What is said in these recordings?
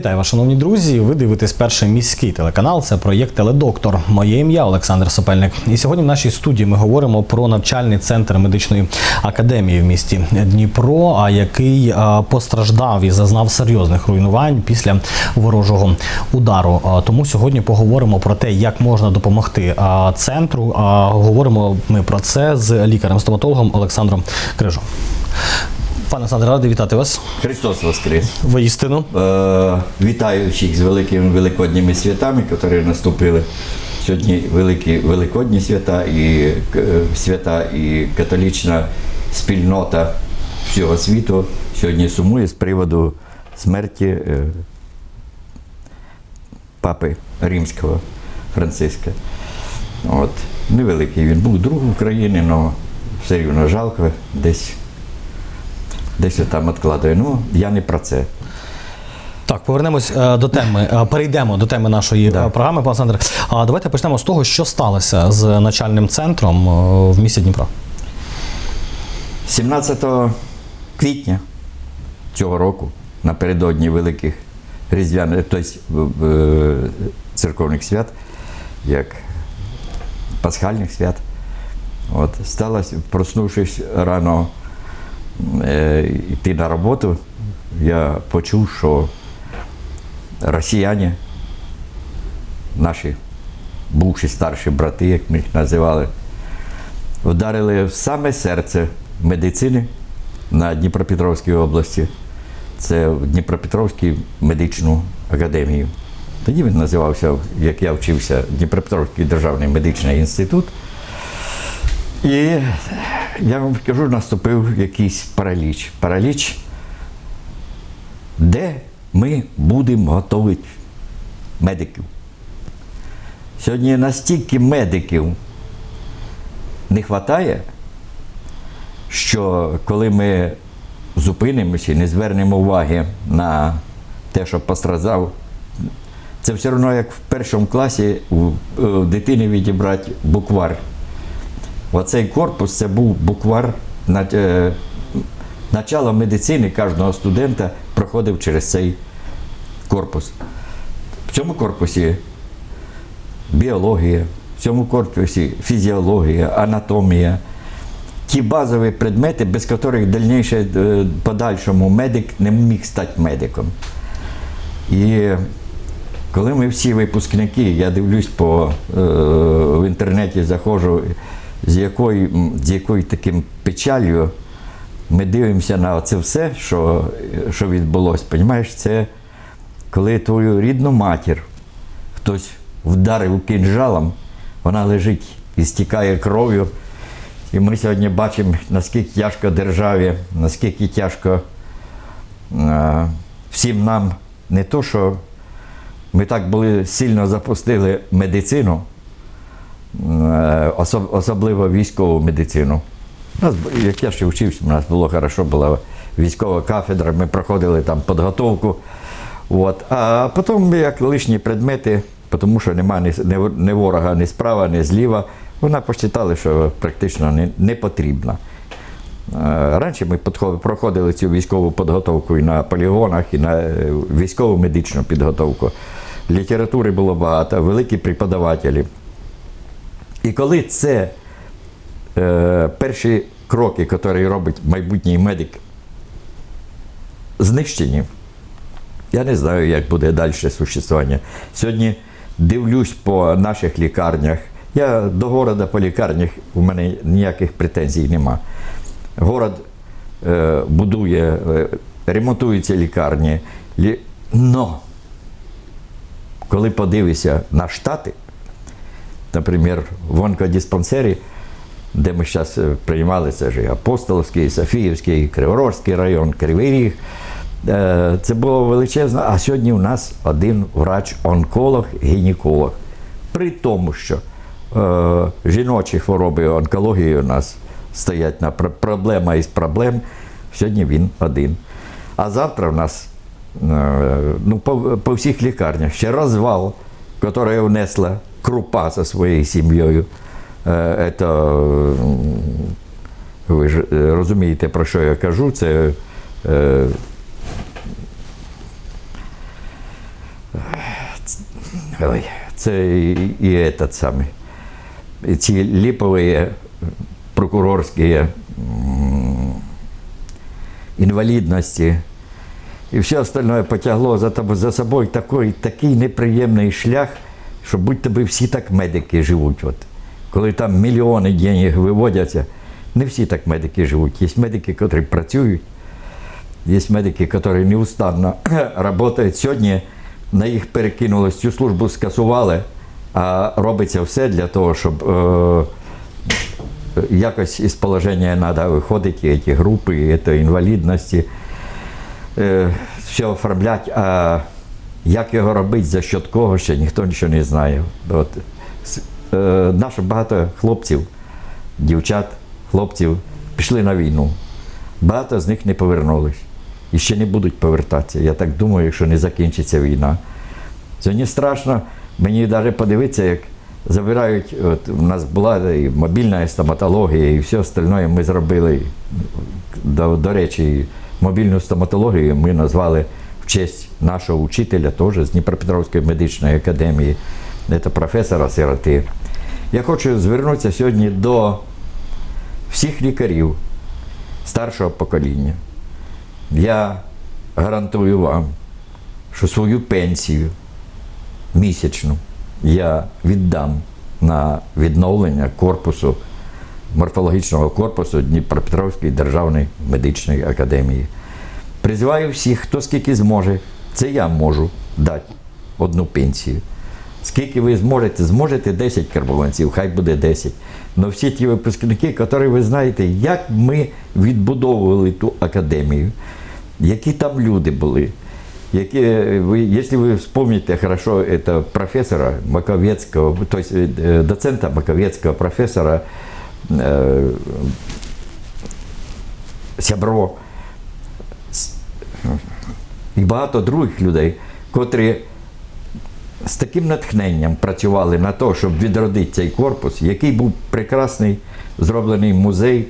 Вітаю вас, шановні друзі. Ви дивитесь перший міський телеканал. Це проєкт Теледоктор. Моє ім'я Олександр Сопельник. І сьогодні в нашій студії ми говоримо про навчальний центр медичної академії в місті Дніпро, а який постраждав і зазнав серйозних руйнувань після ворожого удару. Тому сьогодні поговоримо про те, як можна допомогти центру. Говоримо ми про це з лікарем-стоматологом Олександром Крижом. Пане Олександре, радий вітати вас. Христос Воскрес! Воістину. Е, вітаю всіх з великими великодніми святами, які наступили. Сьогодні великі великодні свята і е, свята і католічна спільнота всього світу сьогодні сумує з приводу смерті е, папи Римського Франциска. От. Невеликий він був друг України, але все рівно жалко десь. Десь там відкладує. Ну, я не про це. Так, повернемось е, до теми. Е, Перейдемо до теми нашої Да. е, програми, пане Олександре. А давайте почнемо з того, що сталося з начальним центром в місті Дніпро. 17 квітня цього року, напередодні великих різдвяних, тобто церковних свят, як пасхальних свят, от, сталося, проснувшись рано йти на роботу, я почув, що росіяни, наші бувші старші брати, як ми їх називали, вдарили в саме серце медицини на Дніпропетровській області. Це в Дніпропетровській медичну академію. Тоді він називався, як я вчився, Дніпропетровський державний медичний інститут. І я вам скажу, наступив якийсь параліч. Параліч, де ми будемо готувати медиків. Сьогодні настільки медиків не вистачає, що коли ми зупинимося і не звернемо уваги на те, що постраждав, це все одно як в першому класі у дитини відібрати буквар. Оцей корпус це був буквар е, начало медицини кожного студента проходив через цей корпус. В цьому корпусі біологія, в цьому корпусі фізіологія, анатомія. Ті базові предмети, без яких дальніше е, подальшому медик не міг стати медиком. І коли ми всі випускники, я дивлюсь по е, в інтернеті, заходжу, з якою, з якою таким печалью ми дивимося на це все, що, що відбулося. Понімаєш, це коли твою рідну матір хтось вдарив кинжалом, вона лежить і стікає кров'ю. І ми сьогодні бачимо, наскільки тяжко державі, наскільки тяжко е, всім нам не то, що ми так були сильно запустили медицину, особливо військову медицину. Як я ще вчився, у нас було хорошо, була військова кафедра, ми проходили там підготовку. От. А потім як лишні предмети, тому що немає ні, ні, ворога, ні справа, ні зліва, вона посчитали, що практично не, не потрібна. Е, Раніше ми проходили цю військову підготовку і на полігонах, і на е, військову медичну підготовку. Літератури було багато, великі преподавателі. І коли це е, перші кроки, які робить майбутній медик, знищені, я не знаю, як буде далі существування. Сьогодні дивлюсь по наших лікарнях. Я до города по лікарнях у мене ніяких претензій нема. Город е, будує, е, ремонтуються лікарні. Лі... Но коли подивишся на штати, наприклад, в онкодиспансері, де ми зараз приймали, це ж і Апостолівський, і Софіївський, Криворожський район, Кривий Ріг. Е, Це було величезно. А сьогодні у нас один врач-онколог, гінеколог. При тому, що е, жіночі хвороби онкології у нас стоять на проблема із проблем, сьогодні він один. А завтра в нас е, ну, по, по всіх лікарнях ще розвал, який внесла крупа зі своєю сім'єю. Це, м, ви ж е, розумієте, про що я кажу, це це і, і этот самий. Ці ліпові прокурорські інвалідності і все остальное потягло за, за собою такий, такий неприємний шлях, що будь тобі всі так медики живуть. От. Коли там мільйони денег виводяться, не всі так медики живуть. Є медики, які працюють, є медики, які неустанно працюють. Сьогодні на їх перекинули цю службу, скасували, а робиться все для того, щоб е, якось із положення треба виходити, ці групи, ці інвалідності, е, все оформляти. А як його робити, за счет кого ще ніхто нічого не знає. От. Е, наше багато хлопців, дівчат, хлопців пішли на війну. Багато з них не повернулись. І ще не будуть повертатися. Я так думаю, якщо не закінчиться війна. Сьогодні страшно мені навіть подивитися, як забирають. От у нас була і мобільна стоматологія, і все остальне ми зробили. До, до речі, мобільну стоматологію ми назвали в честь нашого учителя, теж з Дніпропетровської медичної академії, це професора Сироти. Я хочу звернутися сьогодні до всіх лікарів старшого покоління. Я гарантую вам, що свою пенсію місячну я віддам на відновлення корпусу, морфологічного корпусу Дніпропетровської державної медичної академії. Призиваю всіх, хто скільки зможе, це я можу дати одну пенсію. Скільки ви зможете, зможете 10 карбованців, хай буде 10. Но всі ті випускники, які ви знаєте, як ми відбудовували ту академію, які там люди були. Які, ви, якщо ви вспомните хорошо это професора Маковецького, то есть э, доцента Маковецького, професора э, Сябро с- і багато других людей, котрі з таким натхненням працювали на те, щоб відродити цей корпус, який був прекрасний зроблений музей,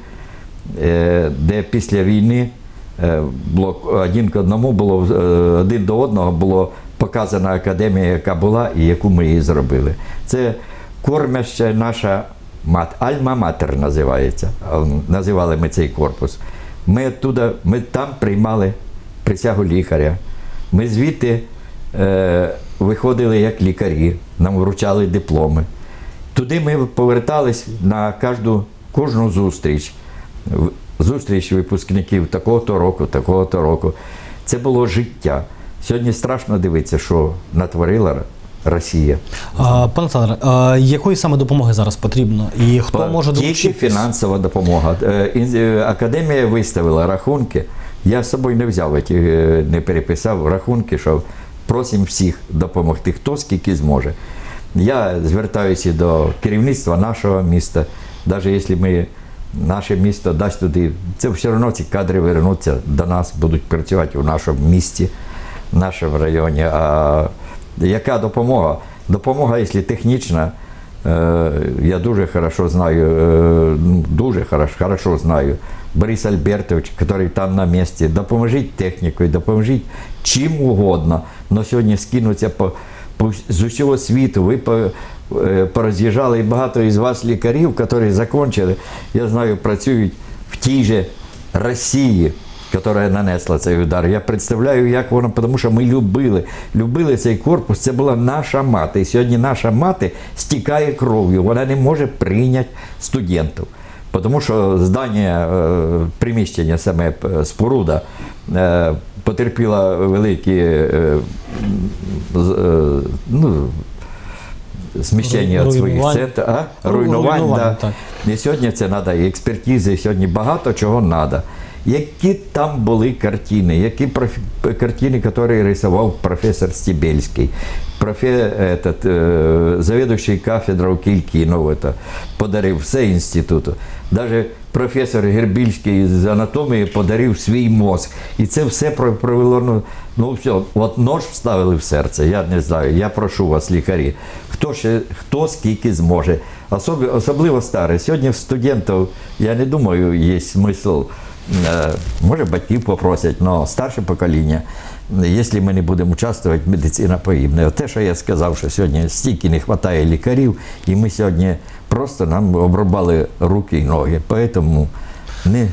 е, де після війни е, один к одному було е, один до одного було показана академія, яка була і яку ми її зробили. Це кормяща наша мат, Альма-Матер називається. Називали ми цей корпус. Ми оттуда, ми там приймали присягу лікаря. Ми звідти е, виходили як лікарі, нам вручали дипломи. Туди ми повертались на кожну, кожну зустріч. Зустріч випускників такого-то року, такого-то року. Це було життя. Сьогодні страшно дивитися, що натворила Росія. А, пане Олександре, якої саме допомоги зараз потрібно? І хто може Тільки фінансова допомога. Е, е, Академія виставила рахунки. Я з собою не взяв, е, не переписав рахунки, що просимо всіх допомогти, хто скільки зможе. Я звертаюся до керівництва нашого міста, навіть якщо ми. Наше місто дасть туди, це все одно ці кадри вернуться до нас, будуть працювати у нашому місті, в нашому районі. А яка допомога? Допомога, якщо технічна, Е, Я дуже хорошо знаю, е, ну, дуже хорошо знаю Борис Альбертович, який там на місці. Допоможіть технікою, допоможіть чим угодно. Но сьогодні скинуться по, по з усього світу. Ви по, е, пороз'їжджали і багато із вас лікарів, які закінчили, я знаю, працюють в тій же Росії яка нанесла цей удар. Я представляю, як воно, тому що ми любили, любили цей корпус. Це була наша мати. І сьогодні наша мати стікає кров'ю. Вона не може прийняти студентів. Тому що здання, е, приміщення саме е, споруда е, потерпіла великі ну, сміщення від своїх центрів. А? Ру- Руйнувань, руйнувань, да. так. І сьогодні це треба і експертизи, і сьогодні багато чого треба. Які там були картини, які проф- картини, які рисував професор Стібельський, профе, этот, е, завідуючий кафедрою Кількінов это, подарив все інституту. Навіть професор Гербільський з анатомії подарив свій мозк. І це все про- провело. Ну, ну все, от нож вставили в серце. Я не знаю. Я прошу вас, лікарі. Хто ще хто скільки зможе. Особи- особливо старі. Сьогодні студентів, я не думаю, є смисл Може, батьків попросять, але старше покоління, якщо ми не будемо участвувати, медицина погибне. Те, що я сказав, що сьогодні стільки не вистачає лікарів, і ми сьогодні просто нам обрубали руки і ноги. Тому не.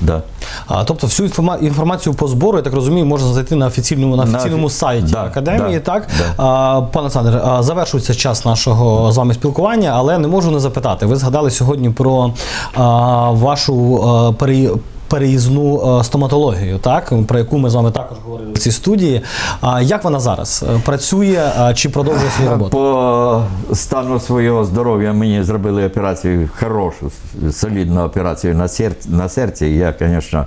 Да. А, тобто всю інформа- інформацію по збору, я так розумію, можна знайти на офіційному на На офіційному офі- сайті да, академії. да, так, да. А, пане Олександр, а, завершується час нашого з вами спілкування, але не можу не запитати. Ви згадали сьогодні про а, вашу а, пере- переїзну стоматологію, так про яку ми з вами також говорили в цій студії. А як вона зараз Е, працює чи продовжує свою роботу? По стану свого здоров'я мені зробили операцію, хорошу, солідну операцію на серці. На серці. Я, звісно,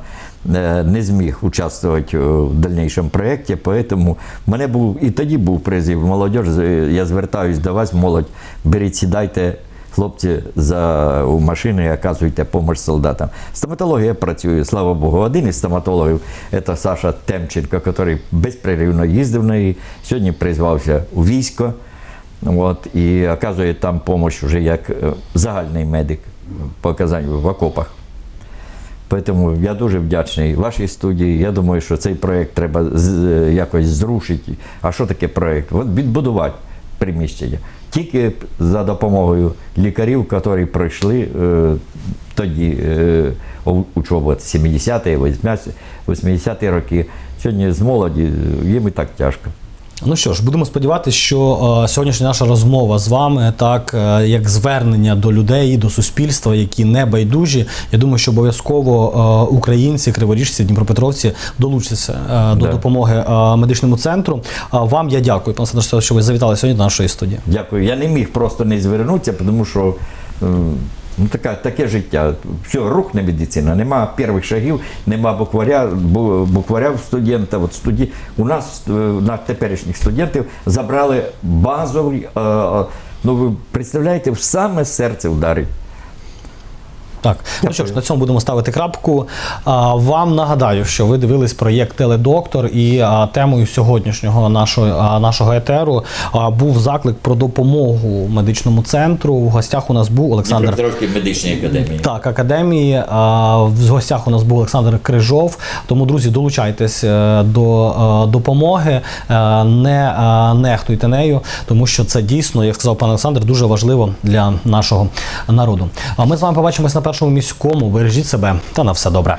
е, не зміг участвувати в дальнішому проєкті, тому мене був і тоді був призив молодіж. Я звертаюсь до вас, молодь, беріть, сідайте. Хлопці за у машини оказуйте допомогу солдатам. Стоматологія працює, слава Богу. Один із стоматологів це Саша Темченко, який безперервно їздив на неї. Сьогодні призвався у військо. От, і оказує там допомогу вже як е, загальний медик по оказанню в окопах. Тому я дуже вдячний вашій студії. Я думаю, що цей проєкт треба е, якось зрушити. А що таке проєкт? От відбудувати приміщення. Тільки за допомогою лікарів, які пройшли е, тоді е, учобу 70-ті, 80-ті роки. Сьогодні з молоді їм і так тяжко. Ну що ж, будемо сподіватися, що е, сьогоднішня наша розмова з вами, так е, як звернення до людей, до суспільства, які не байдужі. Я думаю, що обов'язково е, українці, криворіжці, дніпропетровці долучаться е, до Да. допомоги е, медичному центру. А вам я дякую, пане Олександр, що ви завітали сьогодні до нашої студії. Дякую. Я не міг просто не звернутися, тому що е, ну, така, таке життя. Все, рухне медицина, нема перших шагів, нема букваря, букваря студента. От студі... У нас, е, на теперішніх студентів, забрали базовий, е, е, ну ви представляєте, в саме серце вдарить. Так, ну що ж, на цьому будемо ставити крапку. А, Вам нагадаю, що ви дивились проєкт Теледоктор, і а, темою сьогоднішнього нашого, а, нашого етеру а, був заклик про допомогу медичному центру. В гостях у нас був Олександр медичній академії. Так, академії. А, В гостях у нас був Олександр Крижов. Тому, друзі, долучайтесь е, до е, допомоги, е, не е, нехтуйте нею, тому що це дійсно, як сказав пан Олександр, дуже важливо для нашого народу. А ми з вами побачимось на першому міському. Бережіть себе та на все добре.